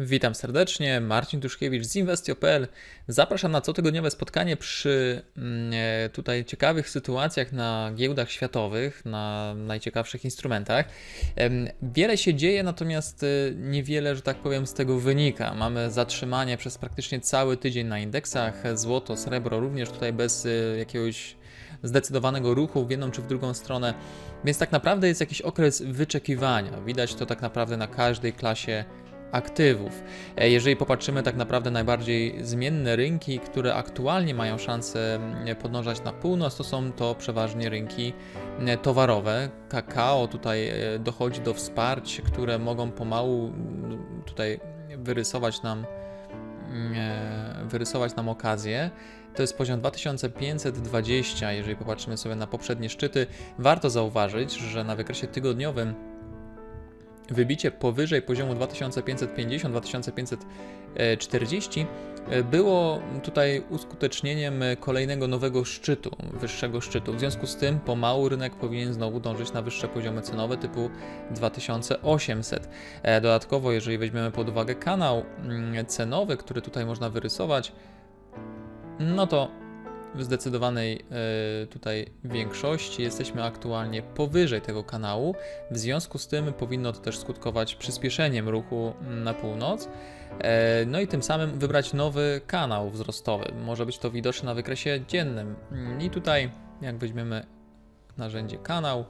Witam serdecznie, Marcin Duszkiewicz z Investio.pl. Zapraszam na cotygodniowe spotkanie przy mm, e, tutaj ciekawych sytuacjach na giełdach światowych, na najciekawszych instrumentach. Wiele się dzieje, natomiast e, niewiele, że tak powiem, z tego wynika. Mamy zatrzymanie przez praktycznie cały tydzień na indeksach, złoto, srebro również tutaj bez e, jakiegoś zdecydowanego ruchu w jedną czy w drugą stronę. Więc tak naprawdę jest jakiś okres wyczekiwania. Widać to tak naprawdę na każdej klasie aktywów. E, Jeżeli popatrzymy tak naprawdę najbardziej zmienne rynki, które aktualnie mają szansę mm, podążać na północ, to są to przeważnie rynki mm, towarowe. Kakao tutaj e, dochodzi do wsparć, które mogą pomału mm, tutaj wyrysować nam e, wyrysować nam okazję. To jest poziom 2520. Jeżeli popatrzymy sobie na poprzednie szczyty, warto zauważyć, że na wykresie tygodniowym wybicie powyżej poziomu 2550-2540 e, było tutaj uskutecznieniem kolejnego nowego szczytu, wyższego szczytu. W związku z tym pomału rynek powinien znowu dążyć na wyższe poziomy cenowe typu 2800. E, Dodatkowo, jeżeli weźmiemy pod uwagę kanał mm, cenowy, który tutaj można wyrysować, no to w zdecydowanej e, tutaj większości jesteśmy aktualnie powyżej tego kanału. W związku z tym powinno to też skutkować przyspieszeniem ruchu na północ. E, No i tym samym wybrać nowy kanał wzrostowy. Może być to widoczne na wykresie dziennym. I tutaj, jak weźmiemy narzędzie kanał,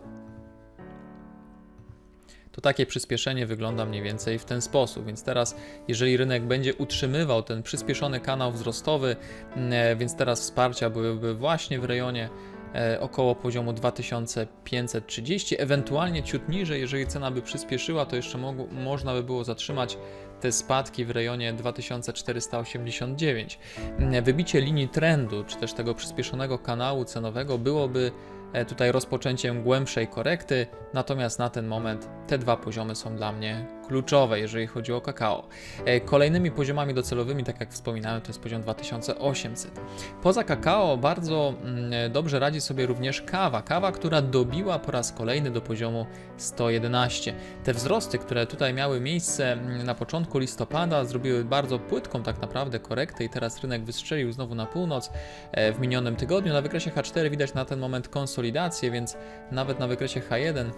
to takie przyspieszenie wygląda mniej więcej w ten sposób. Więc teraz, jeżeli rynek będzie utrzymywał ten przyspieszony kanał wzrostowy, e, więc teraz wsparcia byłyby właśnie w rejonie e, około poziomu 2530, ewentualnie ciut niżej, jeżeli cena by przyspieszyła, to jeszcze mogło, można by było zatrzymać te spadki w rejonie 2489. Mm, Wybicie linii trendu, czy też tego przyspieszonego kanału cenowego byłoby e, tutaj rozpoczęciem głębszej korekty, natomiast na ten moment te dwa poziomy są dla mnie kluczowe, jeżeli chodzi o kakao. E, Kolejnymi poziomami docelowymi, tak jak wspominałem, to jest poziom 2800. Poza kakao bardzo mm, dobrze radzi sobie również kawa. Kawa, która dobiła po raz kolejny do poziomu 111. Te wzrosty, które tutaj miały miejsce mm, na początku listopada, zrobiły bardzo płytką tak naprawdę korektę i teraz rynek wystrzelił znowu na północ e, w minionym tygodniu. Na wykresie H4 widać na ten moment konsolidację, więc nawet na wykresie H1 mm,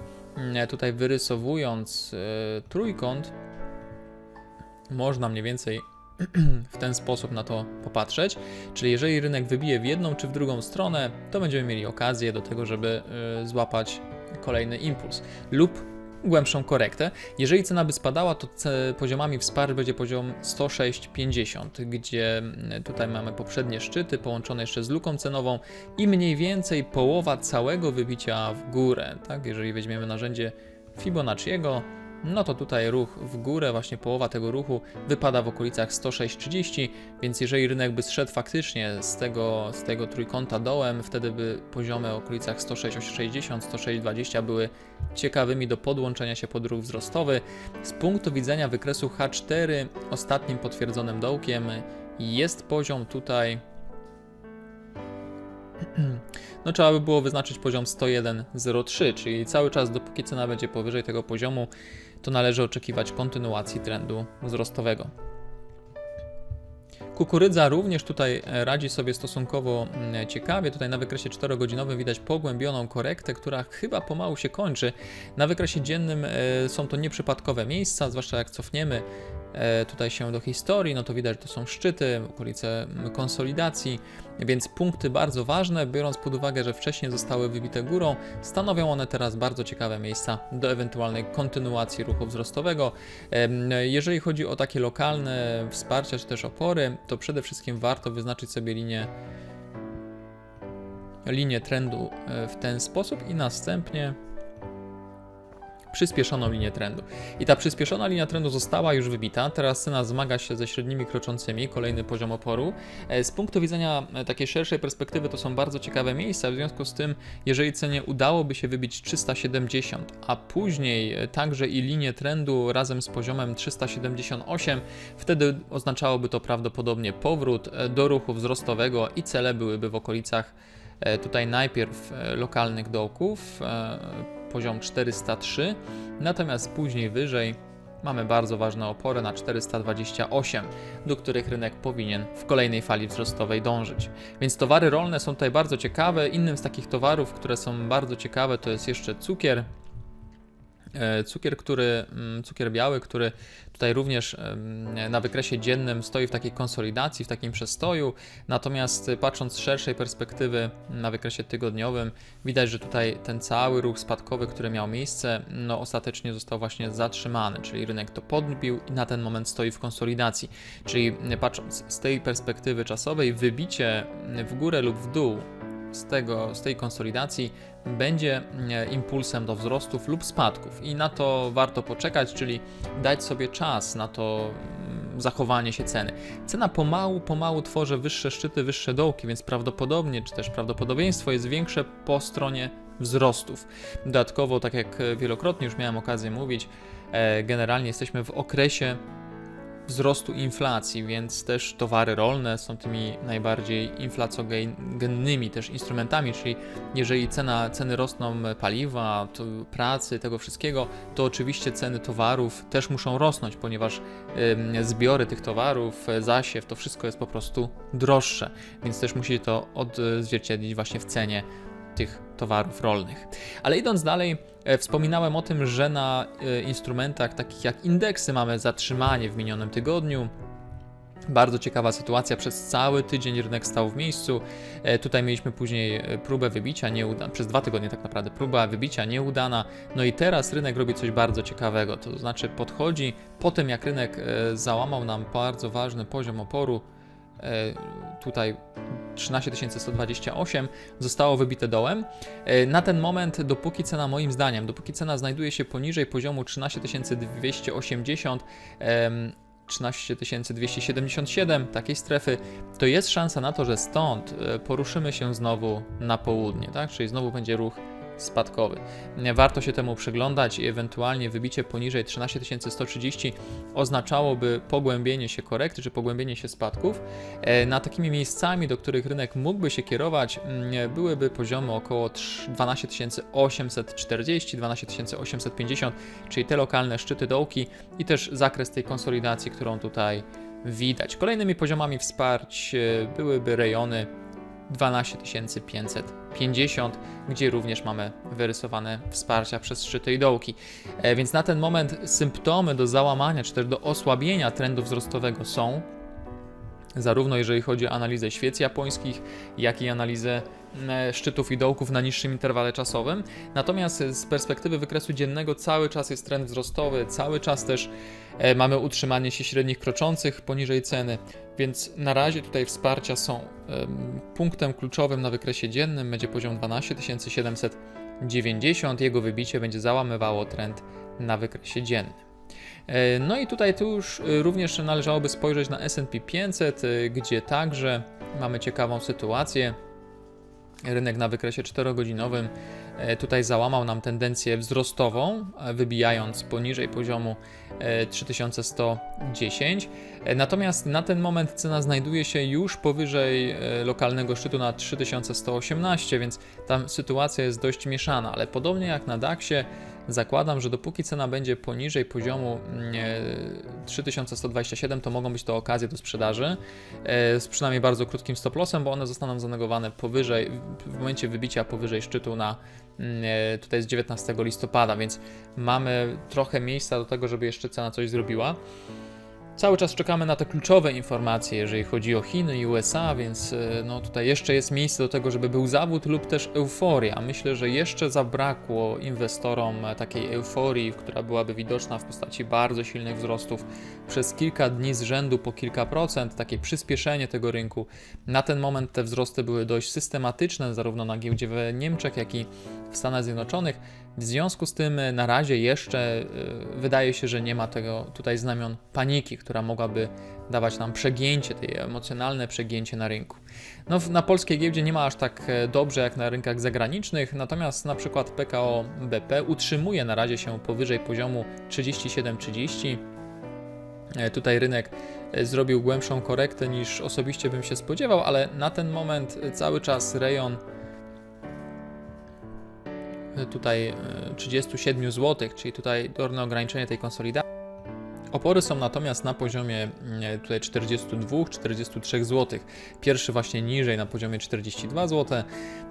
tutaj wyrysowując e, trójkąt można mniej więcej w ten sposób na to popatrzeć. Czyli jeżeli rynek wybije w jedną czy w drugą stronę, to będziemy mieli okazję do tego, żeby y, złapać kolejny impuls lub głębszą korektę. Jeżeli cena by spadała, to poziomami wsparć będzie poziom 106,50, gdzie mm, tutaj mamy poprzednie szczyty połączone jeszcze z luką cenową i mniej więcej połowa całego wybicia w górę. Tak? Jeżeli weźmiemy narzędzie Fibonacciego, no to tutaj ruch w górę, właśnie połowa tego ruchu wypada w okolicach 106,30, więc jeżeli rynek by zszedł faktycznie z tego, z tego trójkąta dołem, wtedy by poziomy w okolicach 106,60, 106,20 były ciekawymi do podłączenia się pod ruch wzrostowy. Z punktu widzenia wykresu H4 ostatnim potwierdzonym dołkiem jest poziom tutaj no trzeba by było wyznaczyć poziom 101,03, czyli cały czas dopóki cena będzie powyżej tego poziomu, to należy oczekiwać kontynuacji trendu wzrostowego. Kukurydza również tutaj e, radzi sobie stosunkowo mm, ciekawie. Tutaj na wykresie 4-godzinowym widać pogłębioną korektę, która chyba pomału się kończy. Na wykresie dziennym e, są to nieprzypadkowe miejsca, zwłaszcza jak cofniemy tutaj się do historii, no to widać, że to są szczyty, okolice konsolidacji, więc punkty bardzo ważne, biorąc pod uwagę, że wcześniej zostały wybite górą, stanowią one teraz bardzo ciekawe miejsca do ewentualnej kontynuacji ruchu wzrostowego. Jeżeli chodzi o takie lokalne wsparcia czy też opory, to przede wszystkim warto wyznaczyć sobie linię linię trendu e, w ten sposób i następnie przyspieszoną linię trendu. I ta przyspieszona linia trendu została już wybita. Teraz cena zmaga się ze średnimi kroczącymi, kolejny poziom oporu. E, Z punktu widzenia e, takiej szerszej perspektywy to są bardzo ciekawe miejsca, w związku z tym, jeżeli cenie udałoby się wybić 370, a później e, także i linię trendu razem z poziomem 378, wtedy oznaczałoby to prawdopodobnie powrót do ruchu wzrostowego i cele byłyby w okolicach tutaj najpierw lokalnych dołków, poziom 403, natomiast później wyżej mamy bardzo ważne opory na 428, do których rynek powinien w kolejnej fali wzrostowej dążyć. Więc towary rolne są tutaj bardzo ciekawe. Innym z takich towarów, które są bardzo ciekawe, to jest jeszcze cukier. E, Cukier, który, mm, cukier biały, który tutaj również na wykresie dziennym stoi w takiej konsolidacji, w takim przestoju, natomiast y, patrząc z szerszej perspektywy na wykresie tygodniowym, widać, że tutaj ten cały ruch spadkowy, który miał miejsce, no ostatecznie został właśnie zatrzymany, czyli rynek to podbił i na ten moment stoi w konsolidacji. Czyli y, patrząc z tej perspektywy czasowej, wybicie y, w górę lub w dół z, tego, z tej konsolidacji będzie e, impulsem do wzrostów lub spadków i na to warto poczekać, czyli dać sobie czas na to mm, zachowanie się ceny. Cena pomału, pomału tworzy wyższe szczyty, wyższe dołki, więc prawdopodobnie, czy też prawdopodobieństwo jest większe po stronie wzrostów. Dodatkowo, tak jak wielokrotnie już miałem okazję mówić, e, generalnie jesteśmy w okresie wzrostu inflacji, więc też towary rolne są tymi najbardziej inflacogennymi też instrumentami, czyli jeżeli cena, ceny rosną paliwa, pracy, tego wszystkiego, to oczywiście ceny towarów też muszą rosnąć, ponieważ zbiory tych towarów, e, zasiew, to wszystko jest po prostu droższe, więc też musi to odzwierciedlić właśnie w cenie tych towarów rolnych. Ale idąc dalej, e, wspominałem o tym, że na e, instrumentach takich jak indeksy mamy zatrzymanie w minionym tygodniu. Bardzo ciekawa sytuacja, przez cały tydzień rynek stał w miejscu. E, Tutaj mieliśmy później próbę wybicia, nieuda- przez dwa tygodnie tak naprawdę, próba wybicia nieudana. No i teraz rynek robi coś bardzo ciekawego, to znaczy podchodzi po tym, jak rynek załamał nam bardzo ważny poziom oporu, tutaj 13128 zostało wybite dołem. E, Na ten moment, dopóki cena, moim zdaniem, dopóki cena znajduje się poniżej poziomu 13280, em, 13277 takiej strefy, to jest szansa na to, że stąd e, poruszymy się znowu na południe, tak? Czyli znowu będzie ruch spadkowy. Warto się temu przyglądać i ewentualnie wybicie poniżej 13130 oznaczałoby pogłębienie się korekty czy pogłębienie się spadków. E, Na takimi miejscami, do których rynek mógłby się kierować, mm, byłyby poziomy około trz- 12840, 12850, czyli te lokalne szczyty dołki i też zakres tej konsolidacji, którą tutaj widać. Kolejnymi poziomami wsparć e, byłyby rejony 12550, gdzie również mamy wyrysowane wsparcia przez szczyty i dołki. E, Więc na ten moment symptomy do załamania czy też do osłabienia trendu wzrostowego są, zarówno jeżeli chodzi o analizę świec japońskich, jak i analizę e, szczytów i dołków na niższym interwale czasowym. Natomiast z perspektywy wykresu dziennego cały czas jest trend wzrostowy, cały czas też e, mamy utrzymanie się średnich kroczących poniżej ceny, więc na razie tutaj wsparcia są em, punktem kluczowym na wykresie dziennym, będzie poziom 12790, jego wybicie będzie załamywało trend na wykresie dziennym. E, No i tutaj tu już e, również należałoby spojrzeć na S&P 500, e, gdzie także mamy ciekawą sytuację. Rynek na wykresie 4-godzinowym e, tutaj załamał nam tendencję wzrostową, wybijając poniżej poziomu e, 3110. E, Natomiast na ten moment cena znajduje się już powyżej lokalnego szczytu na 3118, więc tam sytuacja jest dość mieszana, ale podobnie jak na DAXie, zakładam, że dopóki cena będzie poniżej poziomu mm, e, 3127, to mogą być to okazje do sprzedaży e, z przynajmniej bardzo krótkim stop lossem, bo one zostaną zanegowane powyżej, w momencie wybicia powyżej szczytu na mm, e, tutaj jest 19 listopada, więc mamy trochę miejsca do tego, żeby jeszcze cena coś zrobiła. Cały czas czekamy na te kluczowe informacje, jeżeli chodzi o Chiny i USA, więc e, no, tutaj jeszcze jest miejsce do tego, żeby był zawód lub też euforia. Myślę, że jeszcze zabrakło inwestorom e, takiej euforii, która byłaby widoczna w postaci bardzo silnych wzrostów przez kilka dni z rzędu po kilka procent, takie przyspieszenie tego rynku. Na ten moment te wzrosty były dość systematyczne, zarówno na giełdzie w Niemczech, jak i w Stanach Zjednoczonych. W związku z tym e, na razie jeszcze e, wydaje się, że nie ma tego tutaj znamion paniki, która mogłaby dawać nam przegięcie, tej emocjonalne przegięcie na rynku. No, na polskiej giełdzie nie ma aż tak e, dobrze jak na rynkach zagranicznych, natomiast na przykład PKO BP utrzymuje na razie się powyżej poziomu 37,30. E, Tutaj rynek zrobił głębszą korektę niż osobiście bym się spodziewał, ale na ten moment cały czas rejon tutaj e, 37 zł, czyli tutaj dolne ograniczenie tej konsolidacji. Opory są natomiast na poziomie mm, tutaj 42-43 zł. Pierwszy właśnie niżej na poziomie 42 zł,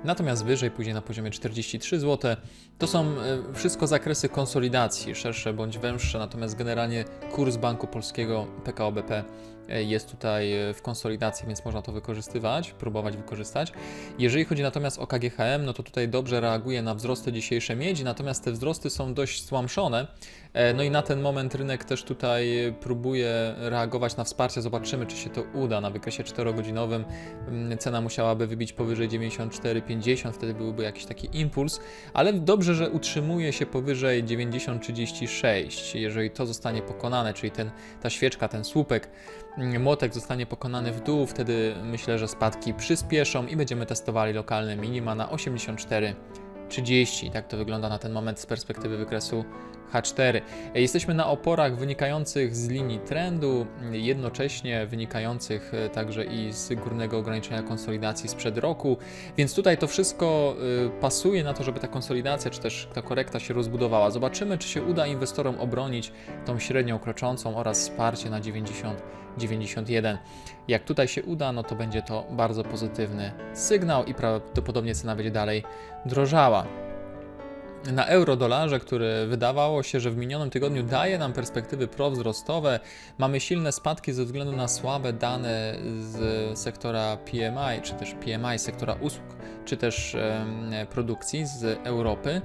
natomiast wyżej później na poziomie 43 zł. To są e, wszystko zakresy konsolidacji, szersze bądź węższe, natomiast generalnie kurs Banku Polskiego PKO BP e, jest tutaj e, w konsolidacji, więc można to wykorzystywać, próbować wykorzystać. Jeżeli chodzi natomiast o KGHM, no to tutaj dobrze reaguje na wzrosty dzisiejsze miedzi, natomiast te wzrosty są dość stłamszone. E, No i na ten moment rynek też tutaj próbuje reagować na wsparcie. Zobaczymy, czy się to uda. Na wykresie 4-godzinowym mm, cena musiałaby wybić powyżej 94,50, wtedy byłby jakiś taki impuls, ale dobrze, że utrzymuje się powyżej 90,36. Jeżeli to zostanie pokonane, czyli ten, ta świeczka, ten słupek, młotek zostanie pokonany w dół, wtedy myślę, że spadki przyspieszą i będziemy testowali lokalne minima na 84. 30. Tak to wygląda na ten moment z perspektywy wykresu H4. Jesteśmy na oporach wynikających z linii trendu, jednocześnie wynikających e, także i z górnego ograniczenia konsolidacji sprzed roku, więc tutaj to wszystko y, pasuje na to, żeby ta konsolidacja czy też ta korekta się rozbudowała. Zobaczymy, czy się uda inwestorom obronić tą średnią kroczącą oraz wsparcie na 90. 91. Jak tutaj się uda, no to będzie to bardzo pozytywny sygnał i prawdopodobnie cena będzie dalej drożała na euro-dolarze, który wydawało się, że w minionym tygodniu daje nam perspektywy prowzrostowe, mamy silne spadki ze względu na słabe dane z sektora PMI, czy też PMI sektora usług, czy też produkcji z Europy.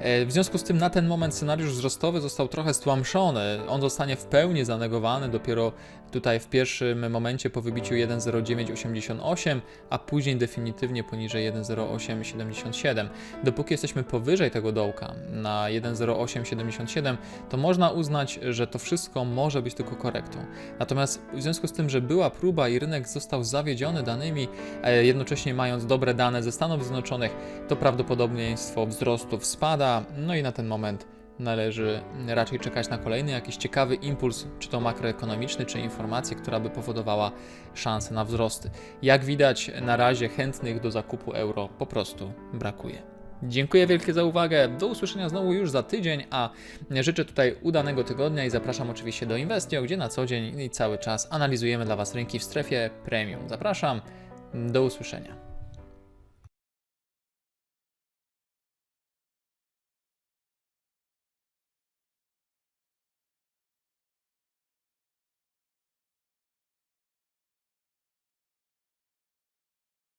E, W związku z tym na ten moment scenariusz wzrostowy został trochę stłamszony. On zostanie w pełni zanegowany dopiero tutaj w pierwszym momencie po wybiciu 1,0988, a później definitywnie poniżej 1,0877. Dopóki jesteśmy powyżej tego dołka na 1,0877, to można uznać, że to wszystko może być tylko korektą. Natomiast w związku z tym, że była próba i rynek został zawiedziony danymi, e, jednocześnie mając dobre dane ze Stanów Zjednoczonych, to prawdopodobieństwo wzrostów spada, no i na ten moment należy raczej czekać na kolejny jakiś ciekawy impuls, czy to makroekonomiczny, czy informację, która by powodowała szansę na wzrosty. Jak widać, na razie chętnych do zakupu euro po prostu brakuje. Dziękuję wielkie za uwagę. Do usłyszenia znowu już za tydzień, a życzę tutaj udanego tygodnia i zapraszam oczywiście do Investio, gdzie na co dzień i cały czas analizujemy dla Was rynki w strefie premium. Zapraszam. Do usłyszenia.